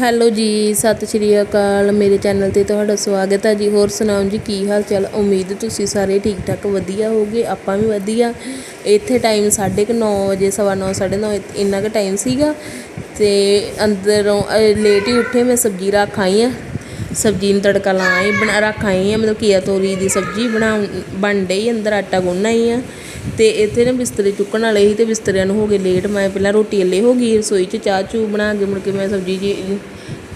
Hello ਜੀ, ਸਤਿ ਸ਼੍ਰੀ ਅਕਾਲ। ਮੇਰੇ ਚੈਨਲ ਤੇ ਤੁਹਾਡਾ ਸਵਾਗਤ ਹੈ ਜੀ। ਹੋਰ ਸੁਣਾਓ ਜੀ, ਕੀ ਹਾਲ ਚਾਲ ਉਮੀਦ ਤੁਸੀਂ ਸਾਰੇ ਠੀਕ ਠਾਕ ਵਧੀਆ ਹੋਗੇ ਆਪਾਂ ਵੀ ਵਧੀਆ। ਇੱਥੇ ਟਾਈਮ 9:30 ਵਜੇ, ਸਵਾ ਨੌ, ਸਾਢੇ ਨੌ ਇੰਨਾ ਕੁ ਟਾਈਮ ਸੀਗਾ। ਤੇ ਅੰਦਰੋਂ ਲੇਟ ਹੀ ਉੱਠੇ, ਮੈਂ ਸਬਜ਼ੀ ਰੱਖ ਆਈ ਆ। ਸਬਜ਼ੀ ਨੂੰ ਤੜਕਾ ਲਾਈ ਬਣਾ ਰੱਖ ਆਈ ਆ ਮਤਲਬ ਕੀਆ ਤੋਰੀ ਦੀ ਸਬਜ਼ੀ ਬਣਾਉਣ ਬਣ ਡਈ ਅੰਦਰ ਆਟਾ ਗੁੰਨ ਆਈ ਆ। ਤੇ ਇੱਥੇ ਨਾ ਬਿਸਤਰੇ ਚੁੱਕਣ ਵਾਲੇ ਸੀ ਤੇ ਬਿਸਤਰਿਆਂ ਨੂੰ ਹੋ ਗਏ ਲੇਟ ਮੈਂ ਪਹਿਲਾਂ ਰੋਟੀ ਅੱਲੇ ਹੋ ਗਈ ਰਸੋਈ 'ਚ ਚਾਹ ਚੂ ਬਣਾ ਕੇ ਮੁੜ ਕੇ ਮੈਂ ਸਬਜ਼ੀ ਜੀ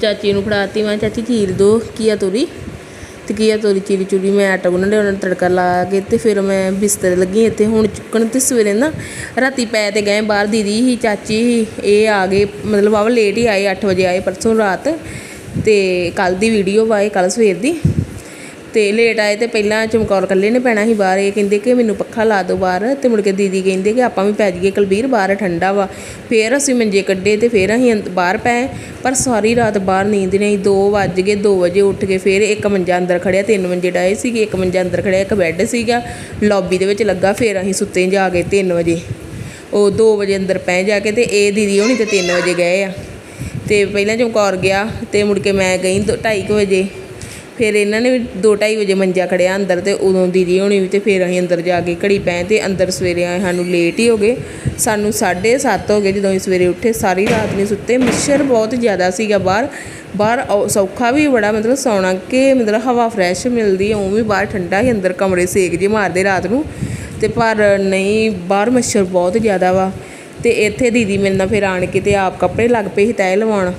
ਚਾਚੀ ਨੂੰ ਫੜਾਤੀ ਮੈਂ ਕਿਹਾ, ਚਾਚੀ ਚੀਰ ਦੋ ਘੀਆ ਤੋਰੀ। ਤੇ ਘੀਆ ਤੋਰੀ ਚੀਰੀ ਚੂਰੀ ਮੈਂ ਆਟਾ ਗੁੰਨਣ ਡਿਆ ਉਹਨਾਂ ਨੂੰ ਤੜਕਾ ਲਾ ਕੇ ਤੇ ਫਿਰ ਮੈਂ ਬਿਸਤਰੇ ਲੱਗੀ ਇੱਥੇ। ਹੁਣ ਚੁੱਕਣ ਤੇ ਸਵੇਰੇ ਨਾ ਰਾਤੀ ਪੈ ਤੇ ਗਏ ਬਾਹਰ ਦੀਦੀ ਹੀ ਚਾਚੀ ਹੀ ਇਹ ਆ ਗਏ ਮਤਲਬ ਵਾਵਾ ਲੇਟ ਹੀ ਆਏ 8 ਵਜੇ ਆਏ ਪਰਸੋਂ ਰਾਤ। ਅਤੇ ਕੱਲ੍ਹ ਦੀ ਵੀਡੀਓ ਵਾ ਇਹ ਕੱਲ੍ਹ ਸਵੇਰ ਦੀ। ਅਤੇ ਲੇਟ ਆਏ ਅਤੇ ਪਹਿਲਾਂ ਚਮਕੌਰ ਇਕੱਲੇ ਨੇ ਪੈਣਾ ਸੀ ਬਾਹਰ। ਇਹ ਕਹਿੰਦੇ ਕਿ ਮੈਨੂੰ ਪੱਖਾ ਲਾ ਦਿਓ ਬਾਹਰ। ਅਤੇ ਮੁੜ ਕੇ ਦੀਦੀ ਕਹਿੰਦੇ ਕਿ ਆਪਾਂ ਵੀ ਪੈ ਜਾਈਏ ਕੁਲਬੀਰ, ਬਾਹਰ ਠੰਡਾ ਵਾ। ਫਿਰ ਅਸੀਂ ਮੰਜੇ ਕੱਢੇ ਅਤੇ ਫਿਰ ਅਸੀਂ ਅੰਦ- ਬਾਹਰ ਪਏ। ਪਰ ਸਾਰੀ ਰਾਤ ਬਾਹਰ ਨੀਂਦ ਨਹੀਂ। 2 ਵੱਜ ਗਏ 2 ਵਜੇ ਉੱਠ ਕੇ ਫਿਰ ਇੱਕ ਮੰਜਾ ਅੰਦਰ ਖੜਿਆ, ਤਿੰਨ ਮੰਜੇ ਡਾਏ ਸੀਗੇ। ਇੱਕ ਮੰਜਾ ਅੰਦਰ ਖੜਿਆ, ਇੱਕ ਬੈੱਡ ਸੀਗਾ। ਲੌਬੀ ਦੇ ਵਿੱਚ ਲੱਗਾ, ਫਿਰ ਅਸੀਂ ਸੁੱਤੇ ਜਾ ਕੇ 3 ਵਜੇ। ਉਹ 2 ਵਜੇ ਅੰਦਰ ਪੈ ਜਾ ਕੇ ਤੇ ਇਹ ਦੀਦੀ ਹੋਣੀ ਤੇ 3 ਵਜੇ ਗਏ ਆ। ਤੇ ਪਹਿਲਾਂ ਚਮਕੌਰ ਗਿਆ ਤੇ ਮੁੜ ਕੇ ਮੈਂ ਗਈ 2:30 ਵਜੇ। ਫਿਰ ਇਹਨਾਂ ਨੇ ਵੀ 2:30 ਵਜੇ ਮੰਜਾ ਖੜਿਆ ਅੰਦਰ ਤੇ ਉਦੋਂ ਦੀਦੀ ਹੋਣੀ ਵੀ ਤੇ ਫਿਰ ਅਸੀਂ ਅੰਦਰ ਜਾ ਕੇ ਘੜੀ ਪਏ ਤੇ ਅੰਦਰ ਸਵੇਰੇ ਆਏ। ਸਾਨੂੰ ਲੇਟ ਹੀ ਹੋ ਗਏ। ਸਾਨੂੰ 7:30 ਹੋ ਗਏ ਜਦੋਂ ਅਸੀਂ ਸਵੇਰੇ ਉੱਠੇ। ਸਾਰੀ ਰਾਤ ਨਹੀਂ ਸੁੱਤੇ। ਮੱਛਰ ਬਹੁਤ ਜ਼ਿਆਦਾ ਸੀਗਾ ਬਾਹਰ। ਬਾਹਰ ਔ- ਸੌਖਾ ਵੀ ਬੜਾ, ਮਤਲਬ ਸੌਣਾ ਕਿ ਮਤਲਬ ਹਵਾ ਫਰੈਸ਼ ਮਿਲਦੀ ਹੈ ਉਹ ਵੀ ਬਾਹਰ ਠੰਡਾ ਹੀ ਅੰਦਰ ਕਮਰੇ ਸੇਕ ਜੇ ਮਾਰਦੇ ਰਾਤ ਨੂੰ। ਤੇ ਪਰ ਨਹੀਂ, ਬਾਹਰ ਮੱਛਰ ਬਹੁਤ ਜ਼ਿਆਦਾ ਵਾ। ਤੇ ਇੱਥੇ ਦੀਦੀ ਮੇਰੇ ਨਾਲ ਫਿਰ ਆਣ ਕੇ ਤੇ ਆਪ ਕੱਪੜੇ ਲੱਗ ਪਏ ਸੀ ਤੈਅ ਲਵਾਉਣ।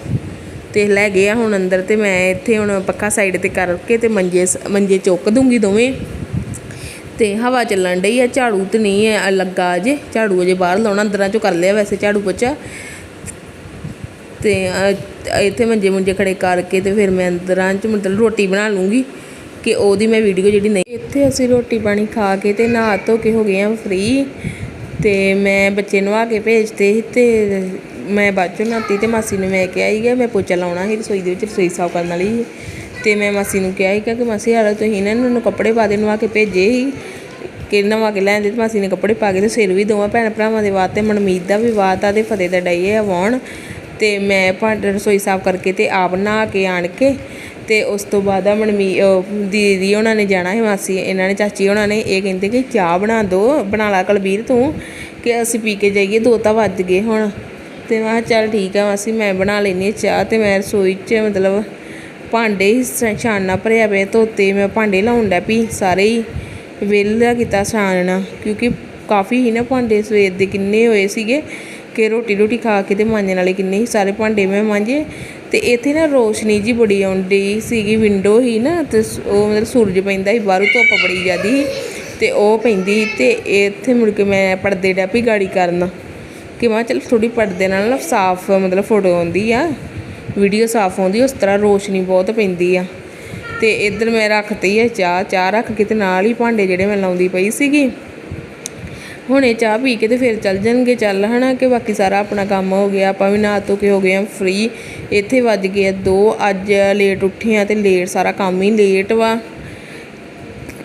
ਤੇ ਲੈ ਗਏ ਆ ਹੁਣ ਅੰਦਰ ਤੇ ਮੈਂ ਇੱਥੇ ਹੁਣ ਪੱਖਾ ਸਾਈਡ ਤੇ ਕਰਕੇ ਤੇ ਮੰਜੇ ਸ- ਮੰਜੇ ਚੁੱਕ ਦੂੰਗੀ ਦੋਵੇਂ। ਤੇ ਹਵਾ ਚੱਲਣ ਡਈ ਆ, ਝਾੜੂ ਤੇ ਨਹੀਂ ਹੈ ਲੱਗਾ ਅਜੇ। ਝਾੜੂ ਅਜੇ ਬਾਹਰ ਲਾਉਣਾ, ਅੰਦਰਾਂ ਚੋਂ ਕਰ ਲਿਆ ਵੈਸੇ ਝਾੜੂ ਪੋਚਾ। ਤੇ ਇੱਥੇ ਮੰਜੇ ਮੁੰਜੇ ਖੜੇ ਕਰਕੇ ਤੇ ਫਿਰ ਮੈਂ ਅੰਦਰਾਂ ਚ ਮਤਲਬ ਰੋਟੀ ਬਣਾ ਲੂੰਗੀ ਕਿ ਉਹਦੀ ਮੈਂ ਵੀਡੀਓ ਜਿਹੜੀ ਨਹੀਂ ਇੱਥੇ ਅਸੀਂ ਰੋਟੀ ਪਾਣੀ ਖਾ ਕੇ ਤੇ ਨਹਾ ਧੋ ਕੇ ਹੋ ਗਏ ਆ ਫ੍ਰੀ ਅਤੇ ਮੈਂ ਬੱਚੇ ਨਵਾ ਕੇ ਭੇਜਤੇ ਸੀ ਅਤੇ ਮੈਂ ਬਾਅਦ ਚੋਂ ਨਹਾਤੀ ਅਤੇ ਮਾਸੀ ਨੂੰ ਮੈਂ ਕਿਹਾ ਸੀਗਾ, ਮੈਂ ਪੋਚਾ ਲਾਉਣਾ ਸੀ ਰਸੋਈ ਦੇ ਵਿੱਚ, ਰਸੋਈ ਸਾਫ਼ ਕਰਨ ਵਾਲੀ ਸੀ। ਤੇ ਮੈਂ ਮਾਸੀ ਨੂੰ ਕਿਹਾ ਸੀਗਾ ਕਿ ਮਾਸੀ ਯਾਰ ਤੁਸੀਂ ਨਾ ਇਹਨਾਂ ਨੂੰ ਕੱਪੜੇ ਪਾ ਦੇ ਨਵਾ ਕੇ ਭੇਜੇ ਸੀ ਕਿ ਨਵਾ ਕੇ ਲੈਣ ਦੇ ਅਤੇ ਮਾਸੀ ਨੇ ਕੱਪੜੇ ਪਾ ਕੇ ਅਤੇ ਸਿਰ ਵੀ ਦੋਵਾਂ ਭੈਣ ਭਰਾਵਾਂ ਦੇ ਵਾਸਤੇ, ਮਨਮੀਤ ਦਾ ਵੀ ਵਾਤਾ ਅਤੇ ਫਤਿਹ ਦਾ ਡਈਏ ਵਾਉਣ ਅਤੇ ਮੈਂ ਭਾਂਡੇ ਰਸੋਈ ਸਾਫ਼ ਕਰਕੇ ਅਤੇ ਆਪ ਨਹਾ ਕੇ ਆਣ ਕੇ ਅਤੇ ਉਸ ਤੋਂ ਬਾਅਦ ਆ ਮਨਮੀ ਦੀਦੀ ਉਹਨਾਂ ਨੇ ਜਾਣਾ ਸੀ ਮਾਸੀ, ਇਹਨਾਂ ਨੇ ਚਾਚੀ ਉਹਨਾਂ ਨੇ, ਇਹ ਕਹਿੰਦੇ ਕਿ ਚਾਹ ਬਣਾ ਦੋ, ਬਣਾ ਲਾ ਕਲਬੀਰ ਤੂੰ, ਕਿ ਅਸੀਂ ਪੀ ਕੇ ਜਾਈਏ, ਦੋ ਤਾਂ ਵੱਜ ਗਏ ਹੁਣ। ਅਤੇ ਮੈਂ ਕਿਹਾ ਚੱਲ ਠੀਕ ਆ ਮਾਸੀ, ਮੈਂ ਬਣਾ ਲੈਣੀ ਚਾਹ ਅਤੇ ਮੈਂ ਰਸੋਈ 'ਚ ਮਤਲਬ ਭਾਂਡੇ ਹੀ ਸ- ਛਾਨਣਾ ਭਰਿਆ ਪਿਆ, ਧੋਤੇ ਮੈਂ ਭਾਂਡੇ ਲਾਉਣ ਡੈ ਪਈ, ਸਾਰੇ ਹੀ ਵਿਹਲਾ ਕੀਤਾ ਛਾਨਣਾ ਕਿਉਂਕਿ ਕਾਫੀ ਹੀ ਨਾ ਭਾਂਡੇ, ਸਵੇਰ ਦੇ ਕਿੰਨੇ ਹੋਏ ਸੀਗੇ, ਕਿ ਰੋਟੀ ਰੋਟੀ ਖਾ ਕੇ ਤੇ ਮਾਂਜਣ ਵਾਲੇ ਕਿੰਨੇ ਹੀ ਸਾਰੇ ਭਾਂਡੇ ਮੈਂ ਮਾਂਜੇ ਤੇ ਇੱਥੇ ਨਾ ਰੋਸ਼ਨੀ ਜੀ ਬੜੀ ਆਉਂਦੀ ਸੀਗੀ ਵਿੰਡੋ ਹੀ ਨਾ, ਤੇ ਉਹ ਮਤਲਬ ਸੂਰਜ ਪੈਂਦਾ ਸੀ, ਬਾਹਰੋਂ ਧੁੱਪ ਬੜੀ ਜ਼ਿਆਦੀ ਸੀ, ਤੇ ਉਹ ਪੈਂਦੀ ਸੀ, ਤੇ ਇੱਥੇ ਮੁੜ ਕੇ ਮੈਂ ਪਰਦੇ ਡੈ ਪਈ ਗਾੜੀ ਕਰਨ। ਕਿ ਮੈਂ ਕਿਹਾ ਚੱਲ ਥੋੜੀ ਪਰਦੇ ਨਾਲ ਨਾ ਸਾਫ਼ ਮਤਲਬ ਫੋਟੋ ਆਉਂਦੀ ਆ ਵੀਡੀਓ ਸਾਫ਼ ਆਉਂਦੀ, ਉਸ ਤਰ੍ਹਾਂ ਰੋਸ਼ਨੀ ਬਹੁਤ ਪੈਂਦੀ ਆ। ਤੇ ਇੱਧਰ ਮੈਂ ਰੱਖਤੀ ਹੈ ਚਾਹ ਚਾਹ ਰੱਖ ਕੇ ਤੇ ਨਾਲ ਹੀ ਭਾਂਡੇ ਜਿਹੜੇ ਮੈਂ ਲਾਉਂਦੀ ਪਈ ਸੀਗੀ। ਹੁਣ ਇਹ ਚਾਹ ਪੀ ਕੇ ਤੇ ਫਿਰ ਚੱਲ ਜਾਣਗੇ, ਚੱਲ ਹਨਾ ਕਿ ਬਾਕੀ ਸਾਰਾ ਆਪਣਾ ਕੰਮ ਹੋ ਗਿਆ, ਆਪਾਂ ਵੀ ਨਹਾ ਧੋ ਕੇ ਹੋ ਗਏ ਆ ਫ੍ਰੀ ਇੱਥੇ ਵੱਜ ਗਏ ਆ 2 ਅੱਜ ਲੇਟ ਉੱਠੇ ਆ ਤੇ ਲੇਟ ਸਾਰਾ ਕੰਮ ਹੀ ਲੇਟ ਵਾ।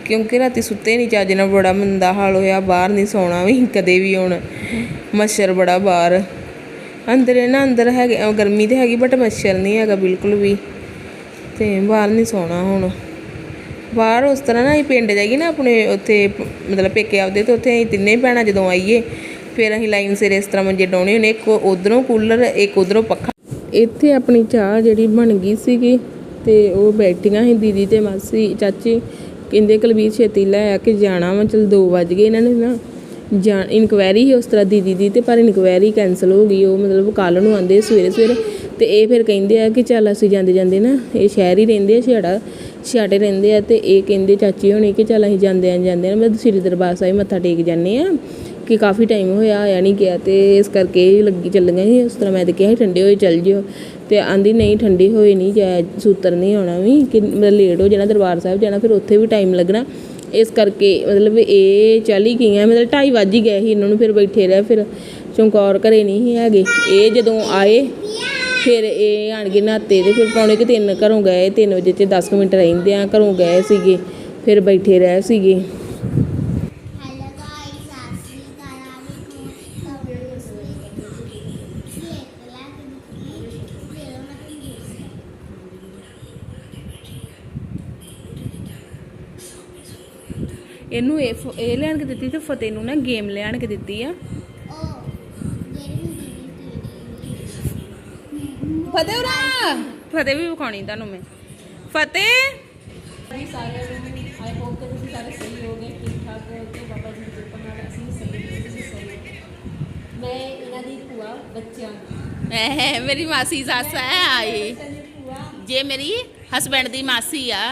ਕਿਉਂਕਿ ਰਾਤੀ ਸੁੱਤੇ ਨਹੀਂ ਚੱਜ ਨਾਲ ਬੜਾ ਮੰਦਾ ਹਾਲ ਹੋਇਆ, ਬਾਹਰ ਨਹੀਂ ਸੌਣਾ ਵੀ ਕਦੇ ਵੀ ਹੁਣ। ਮੱਛਰ ਬੜਾ ਬਾਹਰ। ਅੰਦਰ ਇਹ ਨਾ, ਅੰਦਰ ਹੈਗੇ ਗਰਮੀ ਤੇ ਹੈਗੀ ਬਟ ਮੱਛਰ ਨਹੀਂ ਹੈਗਾ ਬਿਲਕੁਲ ਵੀ। ਤੇ ਬਾਹਰ ਨਹੀਂ ਸੌਣਾ ਹੁਣ। ਬਾਹਰ ਉਸ ਤਰ੍ਹਾਂ ਨਾ ਅਸੀਂ ਪਿੰਡ ਜਾਈਏ ਨਾ ਆਪਣੇ ਉੱਥੇ, ਮਤਲਬ ਪੇਕੇ ਆਪਦੇ ਤੇ, ਉੱਥੇ ਅਸੀਂ ਤਿੰਨੇ ਭੈਣਾਂ ਜਦੋਂ ਆਈਏ, ਫਿਰ ਅਸੀਂ ਲਾਈਨ ਸਿਰ ਇਸ ਤਰ੍ਹਾਂ ਮੰਜੇ ਡਾਉਣੇ ਹੁੰਦੇ, ਇੱਕ ਉਧਰੋਂ ਕੂਲਰ, ਇੱਕ ਉਧਰੋਂ ਪੱਖਾ। ਇੱਥੇ ਆਪਣੀ ਚਾਹ ਜਿਹੜੀ ਬਣ ਗਈ ਸੀਗੀ ਤੇ ਉਹ ਬੈਠੀਆਂ ਸੀ ਦੀਦੀ ਤੇ ਮਾਸੀ, ਚਾਚੀ, ਕਹਿੰਦੇ ਕੁਲਬੀਰ ਛੇਤੀ ਲੈ ਆ ਕੇ ਜਾਣਾ ਵਾ, ਚਲ 2 ਵੱਜ ਗਏ ਇਹਨਾਂ ਨੇ ਨਾ। ਜਾਂ ਇਨਕੁਆਇਰੀ ਸੀ ਉਸ ਤਰ੍ਹਾਂ ਦੀਦੀ ਦੀ ਤੇ ਪਰ ਇਨਕੁਆਇਰੀ ਕੈਨਸਲ ਹੋ ਗਈ, ਉਹ ਮਤਲਬ ਕੱਲ ਨੂੰ ਆਂਦੇ ਸਵੇਰੇ ਸਵੇਰੇ ਤੇ ਇਹ ਫਿਰ ਕਹਿੰਦੇ ਆ ਕਿ ਚੱਲ ਅਸੀਂ ਜਾਂਦੇ ਜਾਂਦੇ ਨਾ, ਇਹ ਸ਼ਹਿਰ ਹੀ ਰਹਿੰਦੇ ਆ ਛਿਆੜਾ ਛਿਆਟੇ ਰਹਿੰਦੇ ਆ ਤੇ ਇਹ ਕਹਿੰਦੇ ਚਾਚੀ ਹੋਣੀ ਕਿ ਚੱਲ ਅਸੀਂ ਜਾਂਦੇ ਆਂ, ਜਾਂਦੇ ਆ। ਮੈਂ ਸ੍ਰੀ ਦਰਬਾਰ ਸਾਹਿਬ ਮੱਥਾ ਟੇਕ ਜਾਂਦੇ ਆ, ਕਿ ਕਾਫੀ ਟਾਈਮ ਹੋਇਆ, ਆਇਆ ਨਹੀਂ ਗਿਆ ਤੇ ਇਸ ਕਰਕੇ ਇਹ ਲੱਗੀ ਚੱਲ ਗਏ ਸੀ। ਉਸ ਤਰ੍ਹਾਂ ਮੈਂ ਤੇ ਕਿਹਾ ਸੀ, ਠੰਡੇ ਹੋਏ ਚੱਲ ਜਿਓ। ਤੇ ਆਂਦੀ, ਨਹੀਂ, ਠੰਡੇ ਹੋਏ ਨਹੀਂ ਜਾ ਸੂਤਰ ਨਹੀਂ ਆਉਣਾ ਵੀ, ਕਿ ਮਤਲਬ ਲੇਟ ਹੋ ਜਾਣਾ, ਦਰਬਾਰ ਸਾਹਿਬ ਜਾਣਾ, ਫਿਰ ਉੱਥੇ ਵੀ ਟਾਈਮ ਲੱਗਣਾ। ਇਸ ਕਰਕੇ ਮਤਲਬ ਇਹ ਚੱਲ ਹੀ ਗਈਆਂ, ਮਤਲਬ 2:30 ਵੱਜ ਹੀ ਗਏ ਸੀ, ਇਹਨਾਂ ਨੂੰ ਫਿਰ ਬੈਠੇ ਰਹੇ, ਫਿਰ ਚਮਕੌਰ ਘਰੇ ਨਹੀਂ ਸੀ ਹੈਗੇ। ਇਹ ਜਦੋਂ ਆਏ ਫਿਰ ਇਹ ਆਣ ਕੇ ਨਹਾਤੇ ਤੇ ਫਿਰ ਪੌਣੇ ਕਿ 3 ਘਰੋਂ ਗਏ 3 ਵਜੇ ਤੇ 10 ਮਿੰਟ ਰਹਿੰਦੇ ਆ ਘਰੋਂ ਗਏ ਸੀਗੇ ਫਿਰ ਬੈਠੇ ਰਹੇ ਸੀਗੇ। ਇਹਨੂੰ ਇਹ ਇਹ ਲੈਣ ਕੇ ਦਿੱਤੀ ਤੇ ਫਤਿਹ ਨੂੰ ਨਾ ਗੇਮ ਲੈਣ ਕੇ ਦਿੱਤੀ ਆ। ਫਤਿਹ ਉਰਾ ਫਤਿਹ ਵੀ ਵਿਖਾਉਣੀ ਤੁਹਾਨੂੰ ਮੈਂ। ਫਤਿਹ? ਜੀ ਸਾਰਿਆਂ ਨੂੰ ਆਈ ਹੋਪ ਕਿ ਤੁਸੀਂ ਸਾਰੇ ਸਹੀ ਹੋਗੇ ਠੀਕ ਠਾਕ ਤੇ ਬਾਬਾ ਜੀ ਦੀ ਕਿਰਪਾ ਨਾਲ ਅਸੀਂ ਵੀ ਸਹੀ ਹਾਂ ਤੁਸੀਂ ਸਹੀ ਹੋ ਮੈਂ ਇਹਨਾਂ ਦੀ ਭੂਆ ਬੱਚਿਆਂ ਦੀ। ਮੇਰੀ ਮਾਸੀ ਸੱਸ ਹੈ ਆਈ। ਦੀ ਭੂਆ। ਜੇ ਮੇਰੀ ਹਸਬੈਂਡ ਦੀ ਮਾਸੀ ਆ।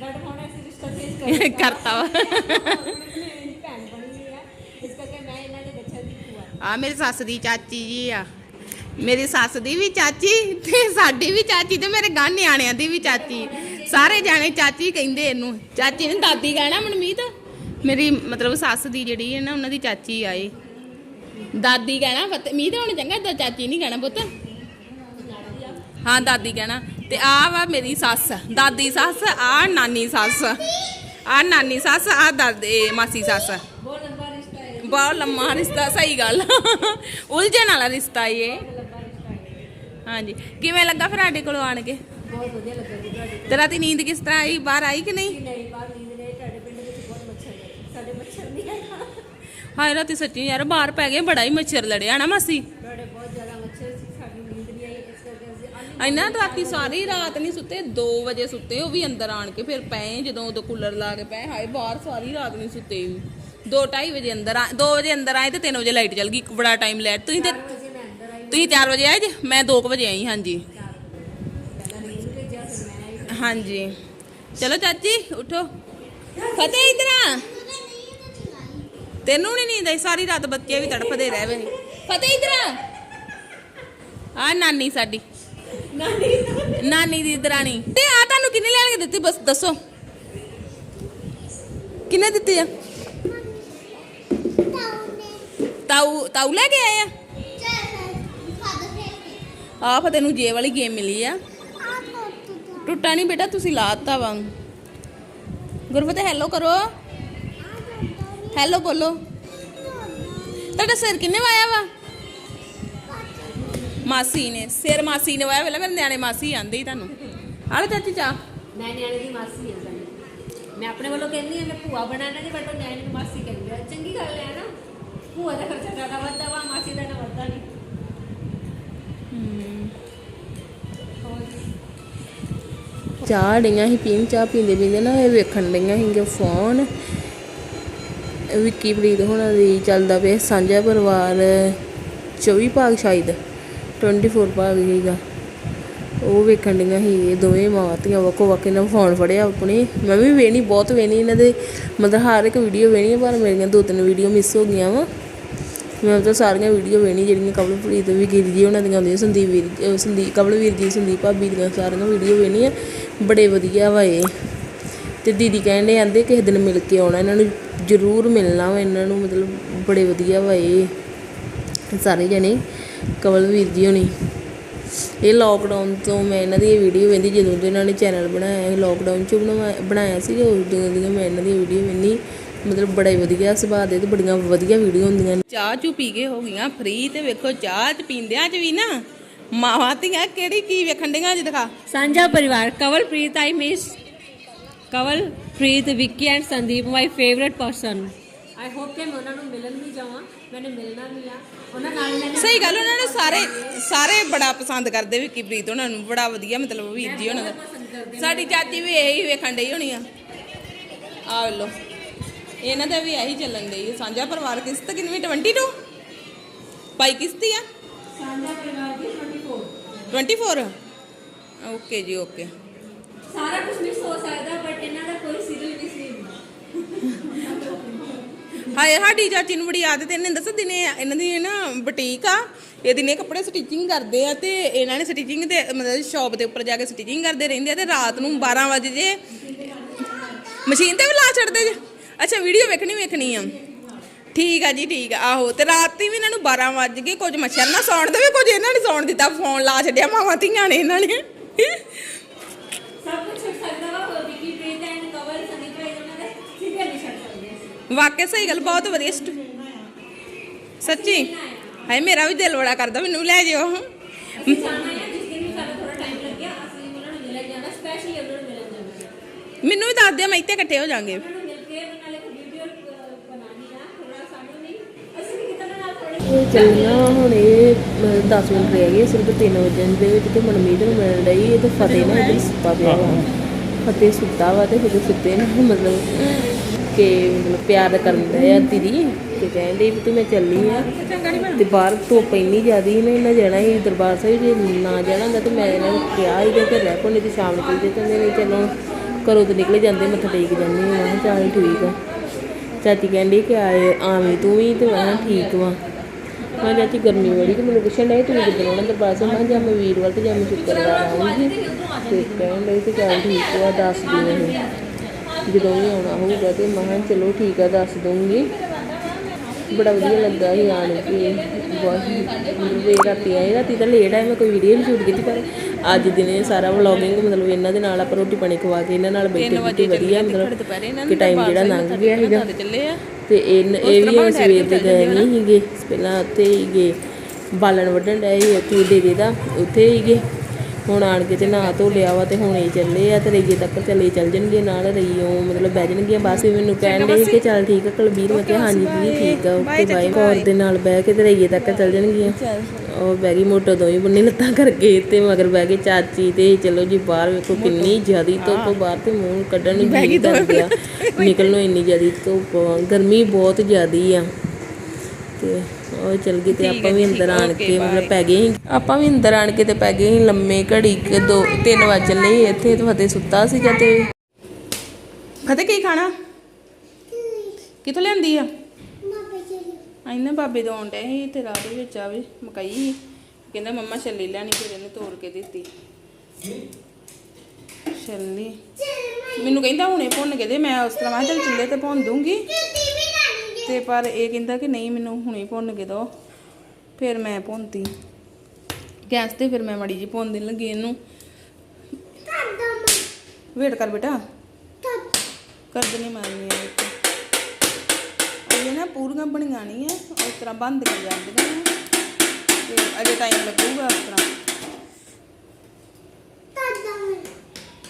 ਬਟ ਹੁਣ ਅਸੀਂ ਰਿਸ਼ਤਾ ਚੇਂਜ ਕਰਤਾ ਵਾ। ਮੇਰੀ ਭੈਣ ਬਣੀ ਹੋਈ ਆ। ਇਸ ਕਰਕੇ ਮੈਂ ਇਹਨਾਂ ਦੇ ਬੱਚਿਆਂ ਦੀ ਭੂਆ। ਆ ਮੇਰੀ ਸੱਸ ਦੀ ਚਾਚੀ ਜੀ ਆ। ਮੇਰੀ ਸੱਸ ਦੀ ਵੀ ਚਾਚੀ ਤੇ ਸਾਡੀ ਵੀ ਚਾਚੀ ਤੇ ਮੇਰੇ ਗਾਂ ਨਿਆਣਿਆਂ ਦੀ ਵੀ ਚਾਚੀ। ਸਾਰੇ ਜਾਣੇ ਚਾਚੀ ਕਹਿੰਦੇ ਇਹਨੂੰ। ਚਾਚੀ ਨੇ ਦਾਦੀ ਕਹਿਣਾ ਮਨਮੀਤ? ਮੇਰੀ ਮਤਲਬ ਸੱਸ ਦੀ ਜਿਹੜੀ ਹੈ ਨਾ, ਉਹਨਾਂ ਦੀ ਚਾਚੀ ਆਏ। ਦਾਦੀ ਕਹਿਣਾ ਫਤਿਹ ਮੀਤ ਹੁਣ ਚੰਗਾ ਤਾਂ ਚਾਚੀ ਨਹੀਂ ਕਹਿਣਾ ਪੁੱਤ। ਹਾਂ, ਦਾਦੀ ਕਹਿਣਾ। ਤੇ ਆ ਵਾ ਮੇਰੀ ਸੱਸ, ਦਾਦੀ ਸੱਸ, ਆ ਨਾਨੀ ਸੱਸ। ਆ ਨਾਨੀ ਸੱਸ, ਆ ਦਾਦੀ ਮਾਸੀ ਸੱਸ। ਬਹੁਤ ਲੰਮਾ ਰਿਸ਼ਤਾ, ਸਹੀ ਗੱਲ। ਉਲਝਣ ਵਾਲਾ ਰਿਸ਼ਤਾ ਈ ਇਹ। ਹਾਂਜੀ। ਕਿਵੇਂ ਲੱਗਾ ਫਿਰ ਸਾਡੇ ਕੋਲੋਂ ਆਣ ਕੇ? ਬਹੁਤ ਵਧੀਆ ਲੱਗਾ ਜੀ ਤੁਹਾਡੇ ਤੇ ਰਾਤੀ ਨੀਂਦ ਕਿਸ ਤਰ੍ਹਾਂ ਆਈ? ਬਾਹਰ ਆਈ ਕਿ ਨਹੀਂ? ਨਹੀਂ ਬਾਹਰ ਨੀਂਦ ਨੇ ਤੁਹਾਡੇ ਪਿੰਡ ਵਿੱਚ ਬਹੁਤ ਮੱਛਰ ਹੈ ਸਾਡੇ ਮੱਛਰ ਨਹੀਂ ਹੈਗਾ ਹਾਏ ਰਾਤੀ ਸੱਚੀ ਯਾਰ ਬਾਹਰ ਪੈ ਗਏ ਬੜਾ ਹੀ ਮੱਛਰ ਲੜਿਆ ਨਾ ਮਾਸੀ। ਤੁਹਾਡੇ ਬਹੁਤ ਜ਼ਿਆਦਾ ਮੱਛਰ ਸੀ ਸਾਡੀ ਨੀਂਦ ਨਹੀਂ ਆਈ। ਇਸ ਕਰਕੇ ਅਸੀਂ ਅੰਨ ਇੰਨਾ ਰਾਤੀ ਸਾਰੀ ਰਾਤ ਨਹੀਂ ਸੁੱਤੇ 2 ਵਜੇ ਸੁੱਤੇ ਉਹ ਵੀ ਅੰਦਰ ਆਣ ਕੇ ਫਿਰ ਪਏ ਜਦੋਂ ਉਦੋਂ ਕੂਲਰ ਲਾ ਕੇ ਪਏ ਹਾਏ ਬਾਹਰ ਸਾਰੀ ਰਾਤ ਨਹੀਂ ਸੁੱਤੇ। 2:30 ਵਜੇ ਅੰਦਰ ਆ 2 ਵਜੇ ਅੰਦਰ ਆਏ ਤੇ 3 ਵਜੇ ਲਾਈਟ ਚਲ ਗਈ ਇੱਕ ਬੜਾ ਟਾਈਮ ਲੈਟ ਤੁਸੀਂ ਤੇ ਤੁਸੀਂ 4 ਵਜੇ ਆਏ ਜੇ? ਮੈਂ 2 ਵਜੇ ਆਈ, ਹਾਂਜੀ। ਹਾਂਜੀ। ਚਲੋ ਚਾਚੀ, ਉਠੋ। ਫਤਿਹ ਇਧਰ ਆ। ਤੈਨੂੰ ਨਹੀਂ ਨੀਂਦ ਆਈ, ਸਾਰੀ ਰਾਤ ਬੱਚੇ ਵੀ ਤੜਫਦੇ ਰਹਿ ਵੇ। ਫਤਿਹ ਇਧਰ ਆ। ਆ ਨਾਨੀ ਸਾਡੀ। ਨਾਨੀ ਨਾਨੀ ਦੀ ਦਰਾਣੀ। ਤੇ ਆ ਤੁਹਾਨੂੰ ਕਿੰਨੇ ਲੈਣ ਕੇ ਦਿੱਤੀ? ਬਸ ਦੱਸੋ। ਕਿੰਨੇ ਦਿੱਤੀ ਆ? ਤਾਊ ਤਾਊ ਲੈ ਕੇ ਆਏ ਆ? ਆ ਫਤਿਹ ਨੂੰ ਜੇ ਵਾਲੀ ਗੇਮ ਮਿਲੀ ਆ। ਟੁੱਟਾ ਨਹੀਂ ਬੇਟਾ, ਤੁਸੀਂ ਲਾਤਾ ਵਾ। ਗੁਰਫਤਿਹ ਹੈਲੋ ਕਰੋ। ਹੈਲੋ ਬੋਲੋ। ਤੁਹਾਡਾ ਸਿਰ ਕਿੰਨੇ ਵਾਇਆ ਵਾ? ਮਾਸੀ ਨੇ, ਸਿਰ ਮਾਸੀ ਨੇ ਵਾਇਆ। ਵੇਲੇ ਮੇਰੇ ਨਿਆਣੇ ਮਾਸੀ ਆਂਦੇ ਹੀ ਤੁਹਾਨੂੰ। ਆਲੇ ਚਾਚੀ ਚਾ ਮੈਂ ਨਿਆਣੇ ਦੀ ਮਾਸੀ ਹਾਂ ਮੈਂ ਆਪਣੇ ਵੱਲੋਂ ਕਹਿੰਦੀ ਹਾਂ, ਮੈਂ ਭੂਆ ਬਣਾਣਾ ਨਹੀਂ ਬਟ ਉਹ ਨਿਆਣੇ ਨੂੰ ਮਾਸੀ ਕਹਿੰਦੇ ਆ। ਚੰਗੀ ਗੱਲ ਹੈ ਨਾ। ਭੂਆ ਦਾ ਖਰਚਾ ਜ਼ਿਆਦਾ ਵੱਧਦਾ ਵਾ, ਮਾਸੀ ਦਾ ਨਾ ਵੱਧਦਾ ਨਹੀਂ ਚਾਹ ਡਈਆਂ ਸੀ, ਪੀਣ, ਚਾਹ ਪੀਂਦੇ ਪੀਂਦੇ ਨਾ ਇਹ ਵੇਖਣ ਡਈਆਂ ਸੀਗੇ ਫੋਨ। ਵਿੱਕੀ ਪ੍ਰੀਤ ਹੋਣਾ ਦੀ ਚੱਲਦਾ ਪਿਆ ਸਾਂਝਾ ਪਰਿਵਾਰ 24 ਭਾਗ ਸ਼ਾਇਦ 24 ਭਾਗ ਸੀਗਾ। ਉਹ ਵੇਖਣ ਡਈਆਂ ਸੀ, ਇਹ ਦੋਵੇਂ ਮਾਵਾਂ ਧੀਆਂ ਵੱਖੋ ਵੱਖ ਇਹਨਾਂ ਫੋਨ ਫੜਿਆ ਆਪਣੇ। ਮੈਂ ਵੀ ਵੇਣੀ ਬਹੁਤ ਵੇਣੀ ਇਹਨਾਂ ਦੇ, ਮਤਲਬ ਹਰ ਇੱਕ ਵੀਡੀਓ ਵੇਣੀ ਪਰ ਮੇਰੀਆਂ ਦੋ ਤਿੰਨ ਵੀਡੀਓ ਮਿਸ ਹੋ ਗਈਆਂ ਵਾ। ਮੈਂ ਤਾਂ ਸਾਰੀਆਂ ਵੀਡੀਓ ਵੇਣੀ ਜਿਹੜੀਆਂ ਕਵਲਪ੍ਰੀਤ ਵੀ ਗਿਰੀ ਜੀ ਉਹਨਾਂ ਦੀਆਂ ਹੁੰਦੀਆਂ, ਸੰਦੀਪ ਵੀਰ, ਅਹ ਸੰਦੀਪ ਕਵਲਵੀਰ ਜੀ, ਸੰਦੀਪ ਭਾਬੀ ਦੀਆਂ ਸਾਰੀਆਂ ਵੀਡੀਓ ਵੇਣੀਆਂ ਬੜੇ ਵਧੀਆ ਵਾ ਇਹ। ਤੇ ਦੀਦੀ ਕਹਿੰਦੇ ਆਂਦੇ ਕਿਸੇ ਦਿਨ ਮਿਲ ਕੇ ਆਉਣਾ, ਇਹਨਾਂ ਨੂੰ ਜ਼ਰੂਰ ਮਿਲਣਾ ਵਾ, ਇਹਨਾਂ ਨੂੰ ਮਤਲਬ ਬੜੇ ਵਧੀਆ ਵਾ ਇਹ। ਸਾਰੇ ਜਣੇ ਕਵਲਵੀਰ ਜੀ ਹੋਣੀ। ਇਹ ਲੋਕਡਾਊਨ ਤੋਂ ਮੈਂ ਇਹਨਾਂ ਦੀ ਵੀਡੀਓ ਵੇਂਦੀ ਜਦੋਂ ਤੋਂ ਇਹਨਾਂ ਨੇ ਚੈਨਲ ਬਣਾਇਆ, ਇਹ ਲੋਕਡਾਊਨ 'ਚ ਬਣਾਇਆ ਸੀ ਉਸ ਦੀਆਂ ਦੀਆਂ ਮੈਂ ਇਹਨਾਂ ਦੀ ਵੀਡੀਓ ਵੇਂਦੀ ਮਤਲਬ ਬੜਾ ਵਧੀਆ ਸੁਭਾਅ ਦੇ ਤੇ ਬੜੀਆਂ ਵਧੀਆ ਵੀਡੀਓ ਹੁੰਦੀਆਂ ਨੇ। ਚਾਹ ਚੂ ਪੀ ਕੇ ਹੋ ਗਈਆਂ ਫ੍ਰੀ ਤੇ ਵੇਖੋ, ਚਾਹ ਚ ਪੀਂਦਿਆਂ ਚ ਵੀ ਨਾ। ਮਾਵਾਂ ਧੀਆਂ ਕਿਹੜੀ ਕੀ ਵੇਖਣ ਡੀਆਂ ਅੱਜ ਦਿਖਾ। ਸਾਂਝਾ ਪਰਿਵਾਰ Kawalpreet I miss Kawalpreet Vicky and Sandeep my favourite person I hope ਕਿ ਮੈਂ ਉਹਨਾਂ ਨੂੰ ਮਿਲਣ ਵੀ ਜਾਵਾਂ ਮੈंने ਮਿਲਣਾ ਵੀ ਆ। ਉਹਨਾਂ ਨਾਲ ਮੈंने ਸਹੀ ਗੱਲ ਉਹਨਾਂ ਨੂੰ ਸਾਰੇ ਸਾਰੇ ਬੜਾ ਪਸੰਦ ਕਰਦੇ ਵਿੱਕੀ ਪ੍ਰੀਤ ਉਹਨਾਂ ਨੂੰ ਬੜਾ ਵਧੀਆ ਮਤਲਬ ਵੀਰ ਜੀ ਉਹਨਾਂ ਦਾ। ਸਾਡੀ ਚਾਚੀ ਵੀ ਇਹੀ ਵੇਖਣ ਡਈ ਹੋਣੀ ਆ। ਆ ਲੋ ਇਹਨਾਂ ਦਾ ਵੀ ਇਹੀ ਚੱਲਣ ਡਈ। ਸਾਂਝਾ ਪਰਿਵਾਰ ਕਿਸ਼ਤ ਕਿੰਨੀ? 22 ਪਾਈ ਕਿਸ਼ਤੀ ਆ? 24 24 ਓਕੇ ਜੀ ਓਕੇ ਸਾਰਾ ਕੁਝ ਨਹੀਂ ਸੋਚ ਸਕਦਾ ਬਟ ਇਹਨਾਂ ਦਾ ਕੋਈ ਸੀਰੀਅਲ ਨਹੀਂ ਸੀ। ਹਾਏ ਸਾਡੀ ਚਾਚੀ ਨੂੰ ਬੜੀ ਆਦਤ ਇਹਨੇ ਦੱਸ ਦਿਨੇ ਇਹਨਾਂ ਦੀ ਨਾ ਬੁਟੀਕ ਆ ਇਹ ਦਿਨੇ ਕੱਪੜੇ ਸਟਿਚਿੰਗ ਕਰਦੇ ਆ ਤੇ ਇਹਨਾਂ ਨੇ ਸਟਿਚਿੰਗ ਤੇ ਮਤਲਬ ਸ਼ਾਪ ਦੇ ਉੱਪਰ ਜਾ ਕੇ ਸਟਿਚਿੰਗ ਕਰਦੇ ਰਹਿੰਦੇ ਆ ਤੇ ਰਾਤ ਨੂੰ 12 ਵਜੇ ਜੇ ਮਸ਼ੀਨ ਤੇ ਵੀ ਲਾ ਛੱਡਦੇ ਜੇ। ਅੱਛਾ ਵੀਡੀਓ ਵੇਖਣੀ ਵੇਖਣੀ ਆ। ਠੀਕ ਆ ਜੀ, ਠੀਕ ਆ। ਆਹੋ, ਤੇ ਰਾਤੀ ਵੀ ਇਹਨਾਂ ਨੂੰ 12 ਵਜ ਗਏ, ਕੁਝ ਮੱਛਰ ਨਾ ਸੌਣ ਦੇਵੇ, ਕੁਝ ਇਹਨਾਂ ਨੇ ਸੌਣ ਦਿੱਤਾ, ਫੋਨ ਲਾ ਛੱਡਿਆ ਮਾਵਾਂ ਧੀਆਂ ਨੇ ਇਹਨਾਂ ਨੇ। ਸਭ ਕੁਝ ਛੱਡ ਸਕਦਾ ਵਾ ਉਹ ਵਿੱਕੀ ਪ੍ਰੀਤ ਐਂਡ ਕਵਲ ਸੰਦੀਪ ਭਾਈ ਉਹਨਾਂ ਦਾ ਸੀਰੀਅਲ ਨਹੀਂ ਛੱਡ ਸਕਦੇ ਅਸੀਂ ਵਾਕਿਆ ਸਹੀ ਗੱਲ, ਬਹੁਤ ਵਧੀਆ ਸਟ- ਸੱਚੀ। ਹਾਏ, ਮੇਰਾ ਵੀ ਦਿਲ ਬੜਾ ਕਰਦਾ, ਮੈਨੂੰ ਵੀ ਲੈ ਜਿਓ। ਅਸੀਂ ਜਾਣਾ ਹੈ ਜਿਸ ਦਿਨ ਵੀ ਸਾਡਾ ਥੋੜਾ ਟਾਈਮ ਲੱਗਿਆ ਅਸੀਂ ਉਹਨਾਂ ਨੂੰ ਮਿਲਣ ਜਾਣਾ ਸਪੈਸ਼ਲੀ ਉਹਨਾਂ ਨੂੰ ਮਿਲਣ ਜਾਣਾ ਮੈਨੂੰ ਵੀ ਦੱਸ ਦਿਓ, ਮੈਂ ਇੱਥੇ ਇਕੱਠੇ ਹੋ ਜਾਾਂਗੇ ਉਹਨਾਂ ਨੂੰ ਮਿਲ ਕੇ ਉਹਨਾਂ ਨਾਲ ਇੱਕ ਵੀਡੀਓ ਚੱਲੀਆਂ ਹੁਣ ਇਹ 10 ਮਿੰਟ ਰਹਿ ਗਏ ਸਿਰਫ 3 ਵਜੇ ਦੇ ਵਿੱਚ ਤੇ ਮਨਮੀਤ ਨੂੰ ਮਿਲਣ ਡਈ ਇਹ ਤੇ ਫਤਿਹ ਨਾ ਇੱਧਰ ਸੁੱਤਾ ਪਿਆ ਵਾ। ਫਤਿਹ ਸੁੱਤਾ ਵਾ ਤੇ ਫਿਰ ਸੁੱਤੇ ਨਾ ਮਤਲਬ ਕਿ ਮਤਲਬ ਪਿਆਰ ਕਰਨ ਡਿਆ ਆ ਦੀਦੀ ਤੇ ਕਹਿੰਦੇ ਵੀ ਤੂੰ ਮੈਂ ਚੱਲੀ ਆ ਤੇ ਬਾਹਰ ਧੁੱਪ ਇੰਨੀ ਜ਼ਿਆਦੀ ਨੇ ਨਾ ਜਾਣਾ ਸੀ ਦਰਬਾਰ ਸਾਹਿਬ ਜੇ ਨਾ ਜਾਣਾ ਹੁੰਦਾ ਤੇ ਮੈਂ ਇਹਨਾਂ ਨੂੰ ਕਿਹਾ ਕਿ ਰਹਿ ਸ਼ਾਮ ਨੂੰ ਚੱਲ ਜੇ ਕਹਿੰਦੇ ਨਹੀਂ ਚਲੋ ਘਰੋਂ ਤਾਂ ਨਿਕਲੇ ਜਾਂਦੇ ਮੱਥਾ ਟੇਕ ਜਾਂਦੇ ਹਾਂ। ਮੈਂ ਕਿਹਾ ਚੱਲ ਠੀਕ ਆ। ਚਾਚੀ ਕਹਿੰਦੀ ਕਿ ਆਏ ਆਵੀਂ ਤੂੰ ਵੀ ਤੇ ਮੈਂ ਠੀਕ ਵਾ। ਕਿਹਾ ਚਾਚੀ ਗਰਮੀ ਬੜੀ ਤੇ ਮੈਨੂੰ ਪੁੱਛਣ ਡਏ ਤੂੰ ਕਿੱਦਣ ਆਉਣਾ? ਦਰਬਾਰ ਸਾਹਿਬ ਮੈਂ ਜਾਂ ਮੈਂ ਵੀਰਵਾਰ ਤੇ ਜਾਂ ਮੈਂ ਸ਼ੁੱਕਰਵਾਰ ਆਉਂਗੀ ਤੇ ਕਹਿਣ ਡਏ ਤੇ ਚੱਲ ਠੀਕ ਵਾ ਦੱਸ ਦੀ ਇਹ ਜਦੋਂ ਵੀ ਆਉਣਾ ਹੋਊਗਾ ਤੇ ਮੈਂ ਕਿਹਾ ਚਲੋ ਠੀਕ ਆ ਦੱਸ ਦੂੰਗੀ ਬੜਾ ਵਧੀਆ ਲੱਗਾ ਸੀ ਆਣ ਕੇ। ਬਹੁਤ ਇਹ ਰਾਤੀ ਆਏ ਰਾਤੀ ਤਾਂ ਲੇਟ ਆਏ ਮੈਂ ਕੋਈ ਵੀਡੀਓ ਨਹੀਂ ਸ਼ੂਟ ਕੀਤੀ ਪਰ ਅੱਜ ਦਿਨੇ ਸਾਰਾ ਵਲੌਗਿੰਗ ਮਤਲਬ ਇਹਨਾਂ ਦੇ ਨਾਲ ਆਪਾਂ ਰੋਟੀ ਪਾਣੀ ਖਵਾ ਕੇ ਇਹਨਾਂ ਨਾਲ ਬੈਠੇ ਵਧੀਆ ਮਤਲਬ ਕਿ ਟਾਈਮ ਜਿਹੜਾ ਲੰਘ ਗਿਆ ਸੀਗਾ। ਆ। ਤੇ ਇਹ ਇਹ ਵੀ ਹੁਣ ਸਵੇਰ ਦੇ ਗਏ ਨਹੀਂ ਸੀਗੇ। ਪਹਿਲਾਂ ਉੱਥੇ ਹੀਗੇ ਬਾਲਣ ਵੱਢਣ ਡਏ ਸੀ ਉੱਥੇ ਡੇਰੇ ਦਾ ਉੱਥੇ ਹੀਗੇ ਹੁਣ ਆਣ ਕੇ ਤੇ ਨਹਾ ਧੋ ਲਿਆ ਵਾ ਤੇ ਹੁਣ ਇਹ ਚੱਲੇ ਆ ਤੇ ਰਈਏ ਤੱਕ ਚੱਲੇ ਚੱਲ ਜਾਣਗੇ ਨਾਲ ਰਈਓ ਮਤਲਬ ਬਹਿ ਜਾਣਗੀਆਂ। ਬਸ ਵੀ ਮੈਨੂੰ ਕਹਿਣ ਦੇ ਕਿ ਚੱਲ ਠੀਕ ਆ ਕੁਲਬੀਰ ਮੈਂ ਕਿਹਾ ਹਾਂਜੀ ਦੀਦੀ ਠੀਕ ਆ ਓਕੇ ਬਾਈ ਔਰ ਦੇ ਨਾਲ ਬਹਿ ਕੇ ਤੇ ਰਈਏ ਤੱਕ ਚੱਲ ਜਾਣਗੀਆਂ। ਉਹ ਬਹਿ ਗਈ ਮੋਟੋ ਦੋਈ ਬੰਨੀ ਲੱਤਾਂ ਕਰਕੇ ਤੇ ਮਗਰ ਬਹਿ ਗਏ ਚਾਚੀ ਤੇ ਚਲੋ ਜੀ ਬਾਹਰ ਵੇਖੋ ਕਿੰਨੀ ਜ਼ਿਆਦੀ ਧੁੱਪ ਬਾਹਰ ਤੇ ਮੂੰਹ ਕੱਢਣ ਨੂੰ ਜੀ ਕਰ ਗਿਆ ਨਿਕਲ ਨੂੰ ਇੰਨੀ ਜ਼ਿਆਦੀ ਧੁੱਪ। ਗਰਮੀ ਬਹੁਤ ਜ਼ਿਆਦੀ ਆ। ਤੇ ਉਹ ਚਲ ਗਈ ਤੇ ਆਪਾਂ ਵੀ ਅੰਦਰ ਆਣ ਕੇ ਮਤਲਬ ਪੈ ਗਏ ਸੀ। ਆਪਾਂ ਵੀ ਅੰਦਰ ਆਣ ਕੇ ਤੇ ਪੈ ਗਏ ਸੀ ਲੰਮੇ ਘੜੀ ਕੇ ਦੋ ਤਿੰਨ ਵਜੇ ਚੱਲੇ ਸੀ ਇੱਥੇ ਤੇ ਫਤਿਹ ਸੁੱਤਾ ਸੀਗਾ ਤੇ ਫਤਿਹ ਕੀ ਖਾਣਾ? ਕਿੱਥੋਂ ਲਿਆਂਦੀ ਆ? ਆਇਨਾ ਬਾਬੇ ਤੋਂ ਆਉਂਦੇ ਸੀ ਤੇ ਰਾਹ ਦੇ ਵਿੱਚ ਆਵੇ ਮਕਾਈ ਸੀ। ਕਹਿੰਦਾ ਮੰਮਾ ਛੱਲੀ ਲੈਣੀ ਫਿਰ ਇਹਨੇ ਤੋੜ ਕੇ ਦਿੱਤੀ। ਛੱਲੀ। ਮੈਨੂੰ ਕਹਿੰਦਾ ਹੁਣੇ ਭੁੰਨ ਕੇ ਦੇ ਮੈਂ ਉਸ ਤਰ੍ਹਾਂ ਮੈਂ ਚੱਲ ਚੁੱਲ੍ਹੇ ਤੇ ਭੁੰਨ ਦੂੰਗੀ। ਤੇ ਪਰ ਇਹ ਕਹਿੰਦਾ ਕਿ ਨਹੀਂ ਮੈਨੂੰ ਹੁਣੇ ਭੁੰਨ ਕੇ ਦੋ। ਫਿਰ ਮੈਂ ਭੁੰਨਤੀ। ਗੈਸ ਤੇ ਫਿਰ ਮੈਂ ਮੜੀ ਜੀ ਭੁੰਨ ਦੇਣ ਲੱਗੀ ਇਹਨੂੰ। ਕਰ ਦੋ ਮੈਂ। ਵੇਟ ਕਰ ਬੇਟਾ। ਕਰ। ਦਨੇ ਮਾਰਨੀ ਇੱਕ ਇਹ ਨਾ ਪੂਰੀਆਂ ਬਣੀਆਂ ਨਹੀਂ ਆ ਇਸ ਤਰ੍ਹਾਂ ਬੰਦ ਕਰ ਜਾਂਦੀਆਂ ਨੇ। ਤੇ ਅਜੇ ਟਾਈਮ ਲੱਗੂਗਾ ਉਸ ਤਰ੍ਹਾਂ।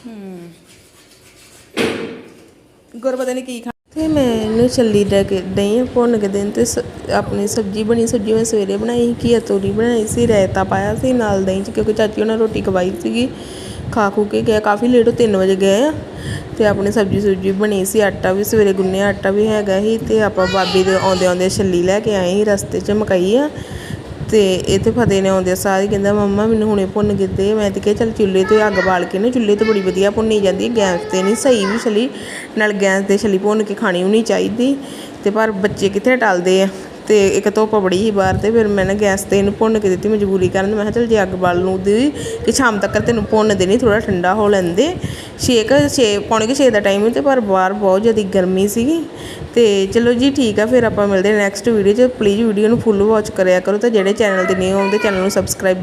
ਹੂੰ। ਗੁਰ ਪਤਾ ਨਹੀਂ ਕੀ ਖਾ ਤੇ ਮੈਂ ਇਹਨੂੰ ਛੱਲੀ ਦਾ ਕੇ ਦਹੀਂ ਭੁੰਨ ਕੇ ਦੇਣ ਤੇ ਆਪਣੀ ਸਬਜ਼ੀ ਬਣੀ ਸਬਜ਼ੀ ਮੈਂ ਸਵੇਰੇ ਬਣਾਈ ਸੀ ਘੀਆ ਤੋਰੀ ਬਣਾਈ ਸੀ, ਰਾਇਤਾ ਪਾਇਆ ਸੀ, ਨਾਲ ਦਹੀਂ ਚ, ਕਿਉਂਕਿ ਚਾਚੀ ਉਹਨਾਂ ਰੋਟੀ ਖਵਾਈ ਸੀਗੀ। ਖਾ ਖੂ ਕੇ ਗਿਆ ਕਾਫੀ ਲੇਟ ਉਹ 3 ਵਜੇ ਗਏ ਆ। ਤੇ ਆਪਣੀ ਸਬਜ਼ੀ ਸੁਬਜ਼ੀ ਬਣੀ ਸੀ, ਆਟਾ ਵੀ ਸਵੇਰੇ ਗੁੰਨਿਆ, ਆਟਾ ਵੀ ਹੈਗਾ ਸੀ ਤੇ ਆਪਾਂ ਬਾਬੀ ਦੇ ਆਉਂਦੇ ਆਉਂਦੇ ਛੱਲੀ ਲੈ ਕੇ ਆਏ ਸੀ, ਰਸਤੇ 'ਚ ਮਕਾਈ ਆ। ਤੇ ਇੱਥੇ ਫਤਿਹ ਨੇ ਆਉਂਦੇ ਸਾਰ ਹੀ ਕਹਿੰਦਾ, ਮੰਮਾ, ਮੈਨੂੰ ਹੁਣੇ ਭੁੰਨ ਕੇ ਦੇ। ਮੈਂ ਤੇ ਕਿਹਾ, ਚੱਲ ਚੁੱਲ੍ਹੇ ਤੇ ਅੱਗ ਬਾਲ ਕੇ ਨਾ, ਚੁੱਲ੍ਹੇ ਤੇ ਬੜੀ ਵਧੀਆ ਭੁੰਨੀ ਜਾਂਦੀ ਗੈਸ ਤੇ ਨਹੀਂ ਸਹੀ ਵੀ ਛਲੀ। ਨਾਲ ਗੈਸ ਤੇ ਛਲੀ ਭੁੰਨ ਕੇ ਖਾਣੀ ਹੋਣੀ ਚਾਹੀਦੀ। ਤੇ ਪਰ ਬੱਚੇ ਕਿੱਥੇ ਟਲਦੇ ਆ? ਤੇ ਇੱਕ ਧੁੱਪ ਬੜੀ ਸੀ ਬਾਹਰ ਤੇ ਫਿਰ ਮੈਂ ਨਾ ਗੈਸ ਤੇ ਇਹਨੂੰ ਭੁੰਨ ਕੇ ਦਿੱਤੀ ਮਜਬੂਰੀ ਕਰਨ। ਮੈਂ ਕਿਹਾ ਚੱਲ ਜੇ ਅੱਗ ਬਾਲ ਨੂੰ ਦੀ ਕਿ ਸ਼ਾਮ ਤੱਕ ਤੈਨੂੰ ਭੁੰਨ ਦੇਣੀ ਥੋੜਾ ਠੰਡਾ ਹੋ ਲੈਂਦੇ। ਛੇ ਕੁ ਛੇ ਪੌਣੇ ਕੁ ਛੇ ਦਾ ਟਾਈਮ ਤੇ ਪਰ ਬਾਹਰ ਬਹੁਤ ਜ਼ਿਆਦਾ ਗਰਮੀ ਸੀਗੀ। ਤੇ ਚਲੋ ਜੀ ਠੀਕ ਆ, ਫਿਰ ਆਪਾਂ ਮਿਲਦੇ ਨੈਕਸਟ ਵੀਡੀਓ 'ਚ। ਪਲੀਜ਼ ਵੀਡੀਓ ਨੂੰ ਫੁੱਲ ਵਾਚ ਕਰਿਆ ਕਰੋ ਤੇ ਜਿਹੜੇ ਚੈਨਲ ਤੇ ਨਹੀਂ ਆਉਂਦੇ ਚੈਨਲ ਨੂੰ ਸਬਸਕ੍ਰਾਈਬ